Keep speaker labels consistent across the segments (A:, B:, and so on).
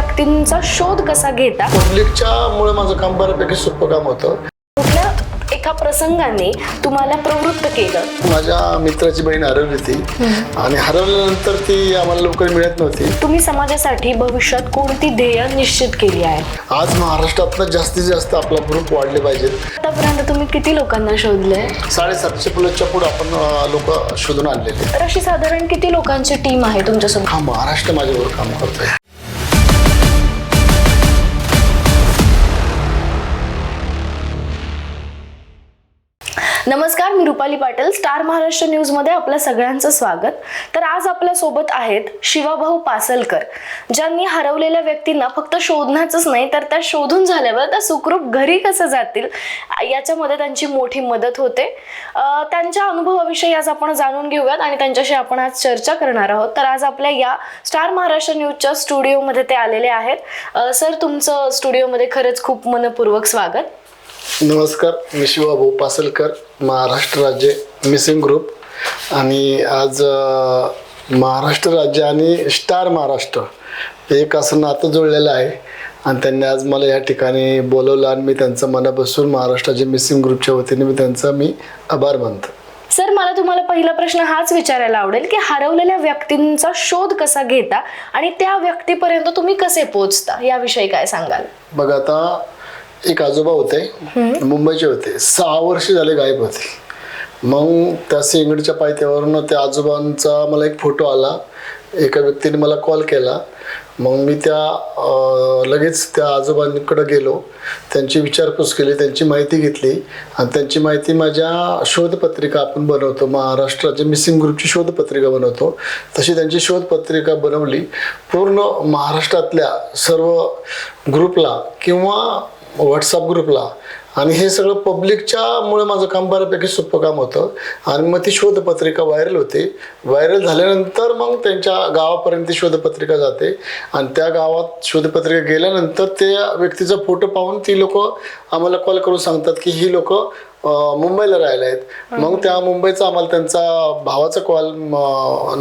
A: व्यक्तींचा शोध कसा घेता?
B: पब्लिकच्या मुळे माझं काम बऱ्यापैकी सोपं काम होतं.
A: कुठल्या एका प्रसंगाने तुम्हाला प्रवृत्त केलं?
B: माझ्या मित्राची बहीण हरवली ती आणि हरवल्यानंतर ती आम्हाला लवकर मिळत नव्हती.
A: तुम्ही समाजासाठी भविष्यात कोणती ध्येय निश्चित केली आहे?
B: आज महाराष्ट्रातनं जास्तीत जास्त आपला ग्रुप वाढले पाहिजेत.
A: आतापर्यंत तुम्ही किती लोकांना शोधले?
B: साडेसातशे प्लसच्या पुढे आपण लोक शोधून आणलेले.
A: तर अशी साधारण किती लोकांची टीम आहे तुमच्यासोबत
B: हा महाराष्ट्र माझ्यावर काम करतोय.
A: नमस्कार मी रुपाली पाटील स्टार महाराष्ट्र न्यूजमध्ये आपल्या सगळ्यांचं स्वागत. तर आज आपल्यासोबत आहेत शिवाभाऊ पासलकर. ज्यांनी हरवलेल्या व्यक्तींना फक्त शोधण्याचंच नाही तर त्या शोधून झाल्यावर त्या सुखरूप घरी कसं जातील याच्यामध्ये त्यांची मोठी मदत होते. त्यांच्या अनुभवाविषयी आज आपण जाणून घेऊयात आणि त्यांच्याशी आपण आज चर्चा करणार आहोत. तर आज आपल्या या स्टार महाराष्ट्र न्यूजच्या स्टुडिओमध्ये ते आलेले आहेत. सर तुमचं स्टुडिओमध्ये खरंच खूप मनपूर्वक स्वागत.
B: नमस्कार मी शिवाभाऊ पासलकर महाराष्ट्र राज्य मिसिंग ग्रुप. आणि आज महाराष्ट्र राज्य आणि स्टार महाराष्ट्र एक असं नातं जोडलेलं आहे. आणि त्यांनी आज मला या ठिकाणी बोलवलं आणि मी त्यांचं मनापासून महाराष्ट्राचे मिसिंग ग्रुपच्या वतीने मी त्यांचा मी आभार मानतो.
A: सर मला तुम्हाला पहिला प्रश्न हाच विचारायला आवडेल की हरवलेल्या व्यक्तींचा शोध कसा घेता आणि त्या व्यक्तीपर्यंत तुम्ही कसे पोहोचता? याविषयी काय सांगाल?
B: बघा आता एक आजोबा होते मुंबईचे होते. सहा वर्ष झाले गायब होते. मग त्या सिंगडच्या पायथ्यावरून त्या आजोबांचा मला एक फोटो आला. एका व्यक्तीने मला कॉल केला. मग मी त्या लगेच त्या आजोबांकडे गेलो. त्यांची विचारपूस केली त्यांची माहिती घेतली. आणि त्यांची माहिती माझ्या शोधपत्रिका आपण बनवतो. महाराष्ट्राच्या मिसिंग ग्रुपची शोधपत्रिका बनवतो. तशी त्यांची शोधपत्रिका बनवली. पूर्ण महाराष्ट्रातल्या सर्व ग्रुपला किंवा व्हॉट्सअप ग्रुपला. आणि हे सगळं पब्लिकच्यामुळे माझं काम बऱ्यापैकी सोपं काम होतं. आणि मग ती शोधपत्रिका व्हायरल होते. व्हायरल झाल्यानंतर मग त्यांच्या गावापर्यंत ती शोधपत्रिका जाते. आणि त्या गावात शोधपत्रिका गेल्यानंतर त्या व्यक्तीचा फोटो पाहून ती लोक आम्हाला कॉल करून सांगतात की ही लोक मुंबईला राहिला आहेत. मग त्या मुंबईचा आम्हाला त्यांचा भावाचा कॉल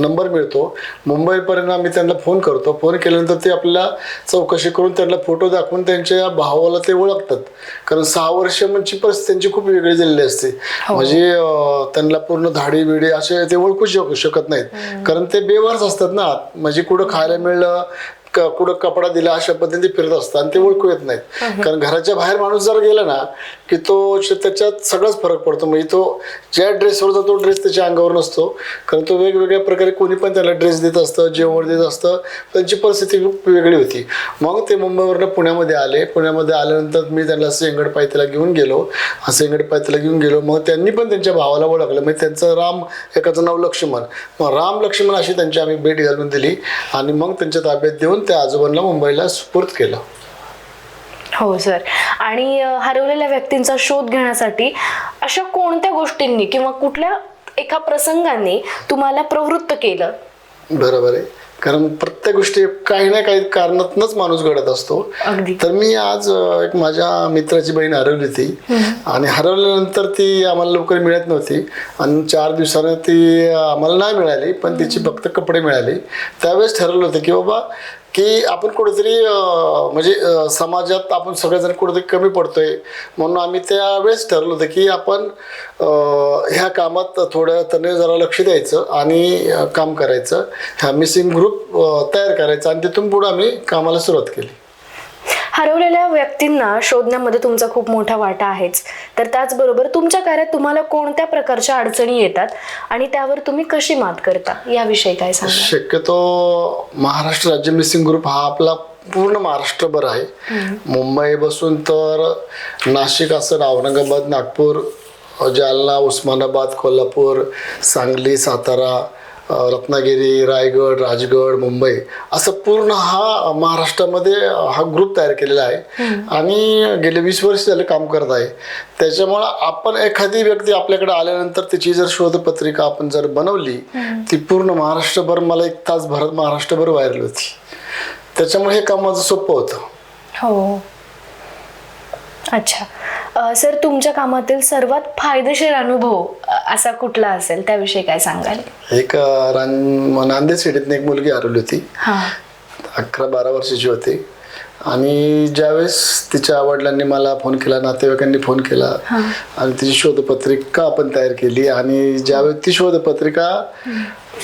B: नंबर मिळतो. मुंबईपर्यंत आम्ही त्यांना फोन करतो. फोन केल्यानंतर ते आपल्याला चौकशी करून त्यांना फोटो दाखवून त्यांच्या भावाला ते ओळखतात. कारण सहा वर्ष म्हणजे परिस्थिती त्यांची खूप वेगळी झालेली असते. म्हणजे अं, त्यांना पूर्ण धाडी बिडी असे ते ओळखू शक शकत नाहीत. कारण ते बेवारच असतात ना. म्हणजे कुठं खायला मिळलं क- कुठं कपडा दिला अशा पद्धतीने फिरत असतात आणि ते ओळखू येत नाहीत. कारण घराच्या बाहेर माणूस जर गेला ना की तो श- त्याच्यात सगळाच फरक पडतो. म्हणजे तो ज्या ड्रेसवर जातो ड्रेस त्याच्या अंगावर नसतो. कारण तो वेगवेगळ्या प्रकारे कोणी पण त्याला ड्रेस देत असतं जेवण देत असतं. त्यांची परिस्थिती खूप वेगळी होती. मग ते मुंबईवरनं पुण्यामध्ये आले. पुण्यामध्ये आल्यानंतर मी त्यांना सेंगड पायथ्याला घेऊन गेलो. सेंगड पायथ्याला घेऊन गेलो. मग त्यांनी पण त्यांच्या भावाला ओळखलं. म्हणजे त्यांचं राम एकाचं नाव लक्ष्मण. मग राम लक्ष्मण अशी त्यांची आम्ही भेट घालून दिली. आणि मग त्यांच्या ताब्यात देऊन त्या आजोबांना मुंबईला सुपूर्द केलं.
A: हो सर. आणि हरवलेल्या व्यक्तींचा शोध घेण्यासाठी अशा कोणत्या गोष्टींनी किंवा कुठल्या एका प्रसंगाने तुम्हाला प्रवृत्त केलं?
B: बरोबर आहे. कारण प्रत्येक गोष्टी काही ना काही कारणातनच माणूस घडत असतो. तर मी आज एक माझ्या मित्राची बहीण हरवली होती. आणि हरवल्यानंतर ती आम्हाला लवकर मिळत नव्हती. आणि चार दिवसानं ती आम्हाला नाही मिळाली पण तिची फक्त कपडे मिळाले. त्यावेळेस ठरवलं होतं की बाबा की आपण कुठेतरी म्हणजे समाजात आपण सगळेजण कुठेतरी कमी पडतोय. म्हणून आम्ही त्यावेळेस ठरलो होतं की आपण ह्या कामात थोडं त्याने जरा लक्ष द्यायचं आणि काम करायचं. ह्या मिसिंग ग्रुप तयार करायचा आणि तिथून पुढं आम्ही कामाला सुरुवात केली.
A: हरवलेल्या व्यक्तींना शोधण्यामध्ये तुमचा खूप मोठा वाटा आहेच. तर त्याचबरोबर तुमच्या कार्यात तुम्हाला कोणत्या प्रकारच्या अडचणी येतात आणि त्यावर तुम्ही कशी मात करता? याविषयी काय सांगा
B: शक्यतो महाराष्ट्र राज्य मिसिंग ग्रुप हा आपला पूर्ण महाराष्ट्रभर आहे. मुंबई बसून तर नाशिक असेल औरंगाबाद नागपूर जालना उस्मानाबाद कोल्हापूर सांगली सातारा रत्नागिरी रायगड राजगड मुंबई असं पूर्ण हा महाराष्ट्रामध्ये हा ग्रुप तयार केलेला आहे. आणि गेले वीस वर्ष झाले काम करत आहे. त्याच्यामुळं आपण एखादी व्यक्ती आपल्याकडे आल्यानंतर त्याची जर शोधपत्रिका आपण जर बनवली ती पूर्ण महाराष्ट्रभर मला एक तास भरत महाराष्ट्रभर व्हायरल होती. त्याच्यामुळे हे काम माझं सोपं होतं.
A: हो. अच्छा. सर तुमच्या कामातील सर्वात फायदेशीर अनुभव असा कुठला असेल? त्याविषयी काय सांगाल?
B: एक रान नांदेड सिटीतनं एक मुलगी हरवली होती. अकरा बारा वर्षाची होती. आणि ज्यावेळेस तिच्या वडिलांनी मला फोन केला नातेवाईकांनी फोन केला आणि तिची शोधपत्रिका आपण तयार केली आणि ज्यावेळेस ती शोधपत्रिका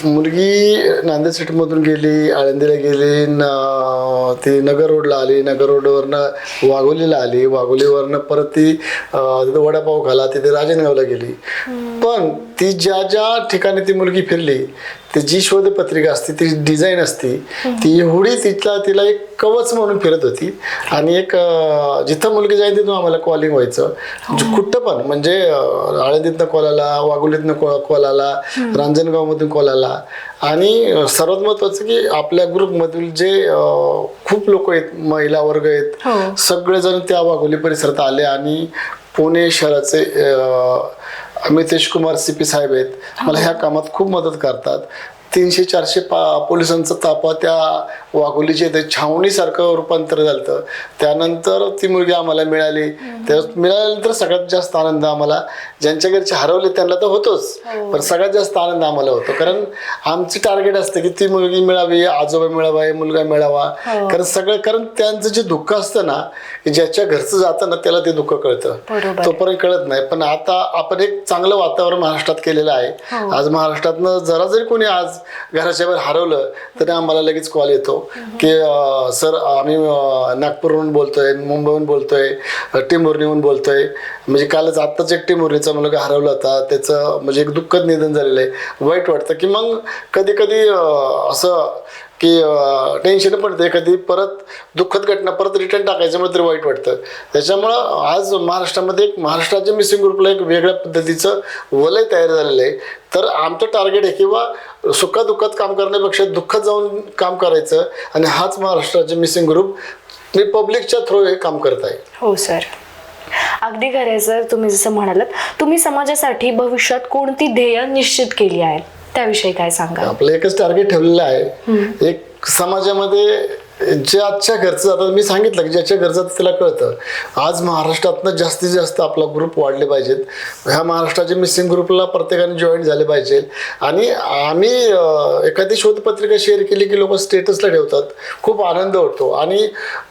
B: मुलगी नांदेड सिटीमधून गेली आळंदीला गेली न ती नगर रोडला आली नगर रोडवरनं वाघोलीला आली. वाघोलीवरनं परत ती तिथे वडापाव खाला तिथे राजनगावला गेली. पण ती ज्या ज्या ठिकाणी ती मुलगी फिरली ती जी शोधपत्रिका असते ती डिझाईन असते ती एवढी तिथला तिला एक कवच म्हणून फिरत होती. आणि एक जिथं मुलगी जाईल तिथून आम्हाला कॉलिंग व्हायचं. जे कुठं पण म्हणजे आळंदीतनं कॉल आला वाघोलीतनं कॉल आला रांजणगावमधून कॉल आला. आणि सर्वात महत्त्वाचं की आपल्या ग्रुपमधील जे खूप लोक आहेत महिला वर्ग आहेत
A: हो.
B: सगळेजण त्या वाघोली परिसरात आले आणि पुणे शहराचे अमितेश कुमार सी पी साहेब आहेत. मला ह्या कामात खूप मदत करतात. तीनशे चारशे पा पोलिसांचा तापा त्या वाघोलीचे ते छावणीसारखं रूपांतर झालं त्यानंतर ती मुलगी आम्हाला मिळाली. त्या मिळाल्यानंतर सगळ्यात जास्त आनंद आम्हाला ज्यांच्या घरचे हरवले त्यांना तर होतोच. पण सगळ्यात जास्त आनंद आम्हाला होतो. कारण आमचं टार्गेट असतं की ती मुलगी मिळावी आजोबा मिळावा मुलगा मिळावा. कारण सगळं कारण त्यांचं जे दुःख असतं ना की ज्याच्या घरचं जातं ना त्याला ते दुःख कळतं. तोपर्यंत कळत नाही. पण आता आपण एक चांगलं वातावरण महाराष्ट्रात केलेलं आहे. आज महाराष्ट्रातनं जरा जरी कोणी आज घराच्या बाहेर हरवलं तरी आम्हाला लगेच कॉल येतो. की सर आम्ही नागपूरहून बोलतोय मुंबईहून बोलतोय अं, बोलतोय. म्हणजे कालच आत्ताच एक टिंभुर्णीचा मुलगा हरवला होता. त्याचं म्हणजे एक दुःखद निधन झालेलं आहे. वाईट वाटतं की मग कधी कधी असं की टेन्शन पडते. एखादी परत दुःखद घटना परत रिटर्न टाकायचं मला तरी वाईट वाटतं. त्याच्यामुळं आज महाराष्ट्रामध्ये एक महाराष्ट्राच्या मिसिंग ग्रुपला एक वेगळ्या पद्धतीचं वलय तयार झालेलं आहे. तर आमचं टार्गेट आहे किंवा सुखादुःखात काम करण्यापेक्षा दुःखात जाऊन काम करायचं आणि हाच महाराष्ट्राचे मिसिंग ग्रुप मी पब्लिकच्या थ्रू हे काम करत आहे.
A: हो सर अगदी खरं आहे सर तुम्ही जसं म्हणालात तुम्ही समाजासाठी भविष्यात कोणती ध्येय निश्चित केली आहेत त्याविषयी काय सांगा
B: आपलं एकच टार्गेट ठेवलेलं आहे. एक समाजामध्ये ज्याच्या घरचं आता मी सांगितलं की ज्याच्या घरचं त्याला कळतं. आज महाराष्ट्रातनं जास्तीत जास्त आपला ग्रुप वाढले पाहिजेत. ह्या महाराष्ट्राच्या मिसिंग ग्रुपला प्रत्येकाने जॉईन झाले पाहिजे. आणि आम्ही एखादी शोधपत्रिका शेअर केली की लोक स्टेटसला ठेवतात. खूप आनंद होतो. आणि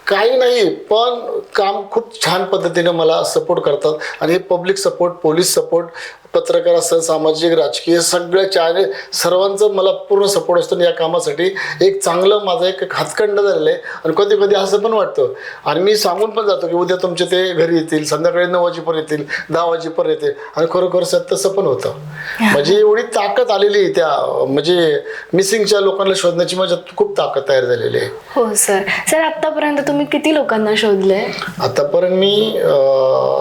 B: काही नाही पण काम खूप छान पद्धतीने मला सपोर्ट करतात. आणि हे पब्लिक सपोर्ट पोलीस सपोर्ट पत्रकार असेल सामाजिक राजकीय सगळ्या चार सर्वांचं मला पूर्ण सपोर्ट असतो आणि या कामासाठी एक चांगलं माझं एक हातखंड झालेलं आहे. आणि कधी कधी असं पण वाटतं. आणि मी सांगून पण जातो की उद्या तुमचे ते घरी येतील संध्याकाळी नऊ वाजेपर्यंत येतील दहा वाजेपर्यंत येतील. आणि खरोखर सत्य तसं पण होतं. म्हणजे एवढी ताकद आलेली त्या म्हणजे मिसिंगच्या लोकांना शोधण्याची माझ्यात खूप ताकद तयार झालेली आहे.
A: हो सर. सर आतापर्यंत तुम्ही किती लोकांना शोधले
B: आतापर्यंत मी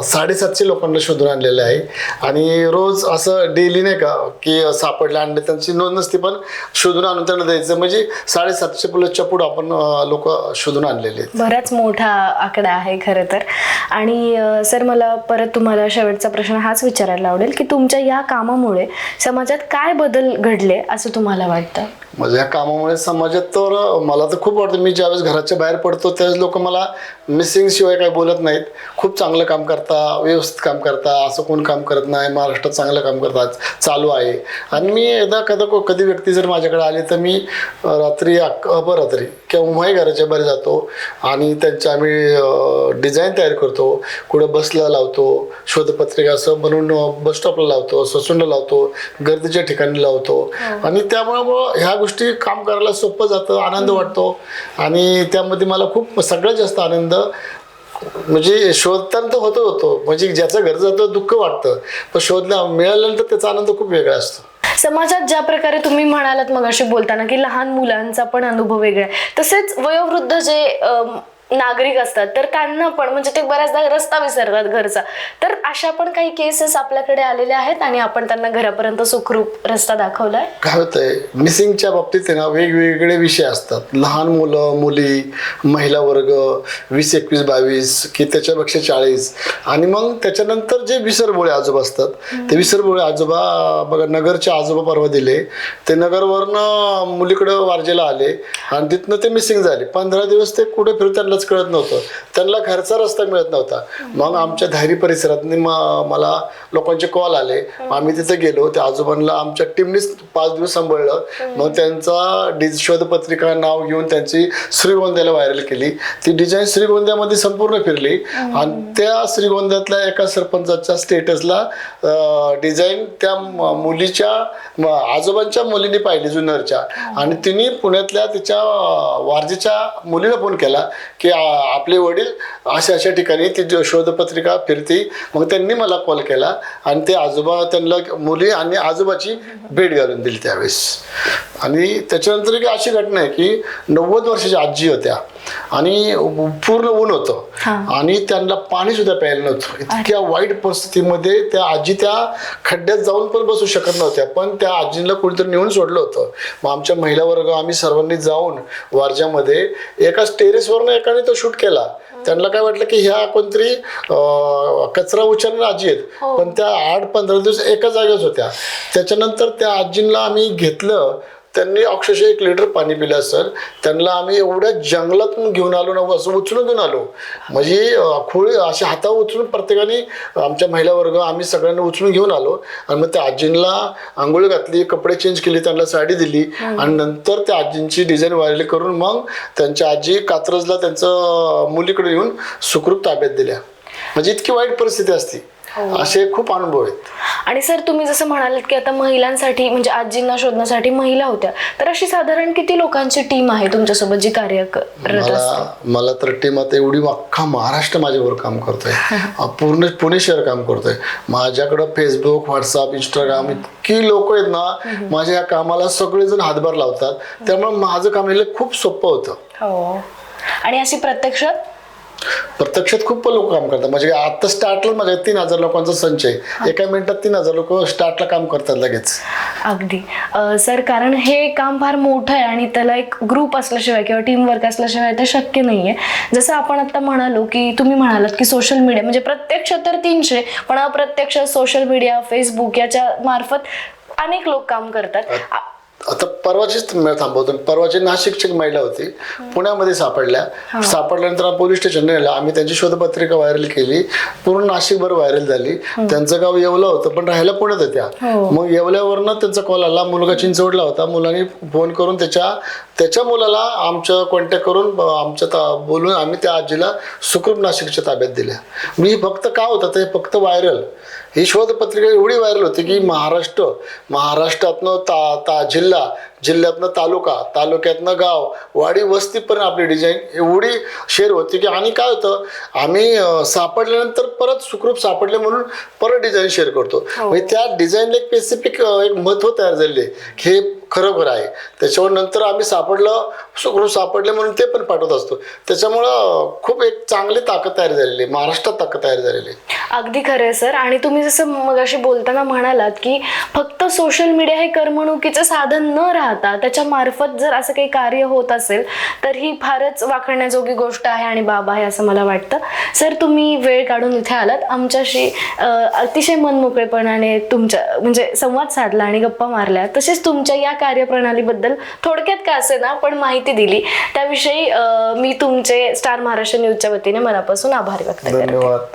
B: साडेसातशे लोकांना शोधून आणलेलं आहे. आणि रोज असं डेली नाही का की सापडले आणले त्यांची नोंद नसते पण शोधून आणून त्यांना द्यायचं. म्हणजे साडेसातशे प्लसच्या पुढं आपण लोक शोधून आणलेले
A: बराच मोठा आकडा आहे खरं तर. आणि सर मला परत तुम्हाला शेवटचा प्रश्न हाच विचारायला आवडेल की तुमच्या या कामामुळे समाजात काय बदल घडले असं तुम्हाला वाटतं?
B: म्हणजे ह्या कामामुळे समाजात तर मला तर खूप वाटतं मी ज्यावेळेस घराच्या बाहेर पडतो त्यावेळेस लोक मला मिसिंग शिवाय काही बोलत नाहीत. खूप चांगलं काम करता व्यवस्थित काम करता असं कोण काम करत नाही महाराष्ट्रात चांगलं काम करतात चालू आहे. आणि मी एकदा कदा कधी व्यक्ती जर माझ्याकडे आली तर मी रात्री अक- अपरात्री केव्हाही घराच्या बाहेर जातो आणि त्यांचे आम्ही डिझाईन तयार करतो. कुठं बसला लावतो शोधपत्रिका असं बनवून बस स्टॉपला लावतो ससुंड लावतो गर्दीच्या ठिकाणी लावतो. आणि त्यामुळं ह्या गोष्टी काम करायला सोपं जातं आनंद वाटतो. आणि त्यामध्ये मला खूप सगळ्यात जास्त आनंद म्हणजे शोधताना तर होतो होतो. म्हणजे ज्याचं घर जातं दुःख वाटतं. पण शोधल्या मिळाल्यानंतर त्याचा आनंद खूप वेगळा असतो.
A: समाजात ज्या प्रकारे तुम्ही म्हणालात मगाशी बोलताना की लहान मुलांचा पण अनुभव वेगळा आहे. तसेच वयोवृद्ध जे नागरिक असतात तर त्यांना पण म्हणजे ते बऱ्याचदा रस्ता विसरतात घरचा. तर अशा पण काही केसेस आपल्याकडे आलेल्या आहेत आणि आपण त्यांना घरापर्यंत सुखरूप रस्ता दाखवलाय?
B: काय होतंय? मिसिंगच्या बाबतीत ना वेगवेगळे विषय असतात. लहान मुलं मुली महिला वर्ग वीस एकवीस बावीस की त्याच्यापेक्षा चाळीस. आणि मग त्याच्यानंतर जे विसरबोळे आजोबा असतात ते विसरबोळे आजोबा बघा नगरचे आजोबा परवा दिले. ते नगरवरनं मुलीकडं वारजेला आले आणि तिथनं ते मिसिंग झाले. पंधरा दिवस ते कुठे फिरू त्यांनाच कळत नव्हतं. त्यांना घरचा रस्ता मिळत नव्हता. मग आमच्या धारी परिसरात मला लोकांचे कॉल आले. आम्ही तिथे गेलो. त्या आजोबांना आमच्या टीमनीच पाच दिवस सांभाळलं. मग त्यांचा डिज शोधपत्रिका नाव घेऊन त्यांची श्रीगोंद्याला व्हायरल केली. ती डिझाईन श्रीगोंद्यामध्ये संपूर्ण फिरली. आणि त्या श्रीगोंद्यातल्या एका सरपंचाच्या स्टेटसला डिझाईन त्या मुलीच्या आजोबांच्या मुलीने पाहिली जुन्नरच्या. आणि तिने पुण्यातल्या तिच्या वारजीच्या वारजेच्या मुलीला फोन केला की आपले वडील अशा अशा ठिकाणी ती जो शोधपत्रिका फिरती मग त्यांनी मला कॉल केला आणि ते आजोबा त्यांना मुली आणि आजोबाची भेट घालून दिली त्यावेळेस. आणि त्याच्यानंतर एक अशी घटना आहे की नव्वद वर्षाच्या आजी होत्या आणि पूर्ण ऊन होतं. आणि त्यांना पाणी सुद्धा प्यायला नव्हतं. इतक्या वाईट परिस्थितीमध्ये त्या आजी त्या खड्ड्यात जाऊन पण बसू शकत नव्हत्या. पण त्या आजीला कुणीतरी नेऊन सोडलं होतं. मग आमच्या महिला वर्ग आम्ही सर्वांनी जाऊन वारज्यामध्ये एका टेरेसवरनं एकाने तो शूट केला. त्यांना काय वाटलं की ह्या कोणतरी कचरा उचलणाऱ्या आजी आहेत. पण त्या आठ पंधरा दिवस एका जागेच होत्या. त्याच्यानंतर त्या आजींना आम्ही घेतलं. त्यांनी अक्षरशः एक लिटर पाणी पिलं सर. त्यांना आम्ही एवढ्या जंगलातून घेऊन आलो ना असं उचलून घेऊन आलो. म्हणजे खोळी अशा हातावर उचलून प्रत्येकाने आमच्या महिला वर्ग आम्ही सगळ्यांना उचलून घेऊन आलो. आणि मग त्या आजींना आंघोळ घातली कपडे चेंज केले त्यांना साडी दिली. आणि नंतर त्या आजींची डिझाईन व्हायरल करून मग त्यांच्या आजी कात्रजला त्यांचं मुलीकडे येऊन सुखरूप ताब्यात दिल्या. म्हणजे इतकी वाईट परिस्थिती असते. असे खूप अनुभव आहेत.
A: आणि सर तुम्ही जसं म्हणालात की आता महिलांसाठी म्हणजे आजींना शोधण्यासाठी महिला होत्या तर अशी साधारण किती लोकांची टीम आहे तुमच्यासोबत जी कार्य
B: मला मला तर टीम आता एवढी अख्खा महाराष्ट्र माझ्यावर काम करतोय. पूर्ण पुणे शहर काम करतोय. माझ्याकडं फेसबुक व्हॉट्सअप इंस्टाग्राम इतकी लोक आहेत ना माझ्या या कामाला सगळेजण हातभार लावतात. त्यामुळे माझं काम हे खूप सोपं होतं.
A: हो. आणि अशी प्रत्यक्षात
B: प्रत्यक्षात खूप लोक काम करतात. म्हणजे आता स्टार्टला माझ्या तीन हजार लोकांचा संच आहे. एका मिनिटात तीन हजार लोक स्टार्टला काम करतात लगेच.
A: अगदी. सर कारण हे काम फार मोठं आहे आणि त्याला एक ग्रुप असल्याशिवाय किंवा टीम वर्क असल्याशिवाय ते शक्य नाहीये. जसं आपण आता म्हणालो की तुम्ही म्हणालात की सोशल मीडिया म्हणजे प्रत्यक्ष तर तीनशे पण अप्रत्यक्ष सोशल मीडिया फेसबुक याच्या मार्फत अनेक लोक काम करतात.
B: आता परवाचीच मी थांबवतो. परवाची नाशिकची महिला होती पुण्यामध्ये सापडल्या. सापडल्यानंतर आम्ही पोलीस स्टेशन नेलं. आम्ही त्यांची शोधपत्रिका व्हायरल केली. पूर्ण नाशिकभर व्हायरल झाली. त्यांचं गाव येवला होतं पण राहायला पुण्यात होत्या.
A: हो.
B: मग येवल्यावरनं त्यांचा कॉल आला. मुलगा चिंचवडला होता. मुलांनी फोन करून त्याच्या त्याच्या मुलाला आमचं कॉन्टॅक्ट करून आमच्या ता- बोलून आम्ही त्या आजीला सुखरूप नाशिकच्या ताब्यात दिल्या. मी फक्त का होतं ते फक्त व्हायरल ही शोधपत्रिका एवढी व्हायरल होती की महाराष्ट्र महाराष्ट्रातनं ता ता जिल्हा जिल्ह्यातनं तालुका तालुक्यातनं गाव वाडी वस्तीपर्यंत आपली डिझाईन एवढी शेअर होती की आणि काय होतं आम्ही सापडल्यानंतर परत सुखरूप सापडले म्हणून परत डिझाईन शेअर करतो. म्हणजे त्या डिझाईनला एक स्पेसिफिक एक महत्त्व तयार की हे खरोखर आहे. त्याच्यावर नंतर आम्ही सापडलं सुखरूप सापडले म्हणून ते पण पाठवत असतो. त्याच्यामुळं खूप एक चांगली ताकद तयार झालेली आहे. महाराष्ट्रात ताकद तयार झालेली आहे.
A: अगदी खरं आहे सर. आणि तुम्ही जसं मगाशी बोलताना म्हणालात की फक्त सोशल मीडिया हे करमणुकीचं साधन न राहता त्याच्या मार्फत जर असं काही कार्य होत असेल तर ही फारच वाखण्याजोगी गोष्ट आहे आणि बाब आहे असं मला वाटतं. सर तुम्ही वेळ काढून इथे आलात. आमच्याशी अतिशय मनमोकळेपणाने तुमच्या म्हणजे संवाद साधला आणि गप्पा मारल्या. तसेच तुमच्या या कार्यप्रणालीबद्दल थोडक्यात का असे ना पण माहिती दिली. त्याविषयी मी तुमचे स्टार महाराष्ट्र न्यूजच्या वतीने मनापासून आभार व्यक्त
B: धन्यवाद.